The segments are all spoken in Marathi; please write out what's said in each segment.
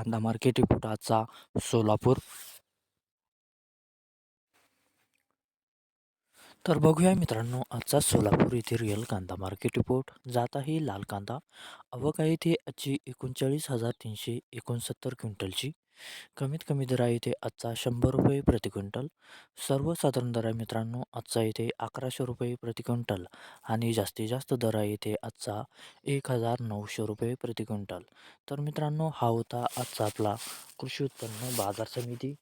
कांदा मार्केट रिपोर्ट आजचा सोलापूर. तर बघूया मित्रांनो आजचा सोलापूर येथे रिअल कांदा मार्केट रिपोर्ट जात आहे लाल कांदा. आवक आहे ते आजची एकोणचाळीस हजार तीनशे एकोणसत्तर क्विंटलची. कमीत कमी दर आहे इथे आजचा शंभर रुपये प्रति क्विंटल. सर्वसाधारण दर आहे मित्रांनो आजचा इथे अकराशे रुपये प्रति क्विंटल आणि जास्तीत जास्त दर आहे इथे आजचा एक हजार नऊशे रुपये प्रति क्विंटल. तर मित्रांनो हा होता आजचा आपला कृषी उत्पन्न बाजार समिती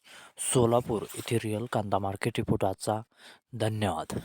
सोलापूर येथे रिअल कांदा मार्केट रिपोर्ट आजचा. धन्यवाद.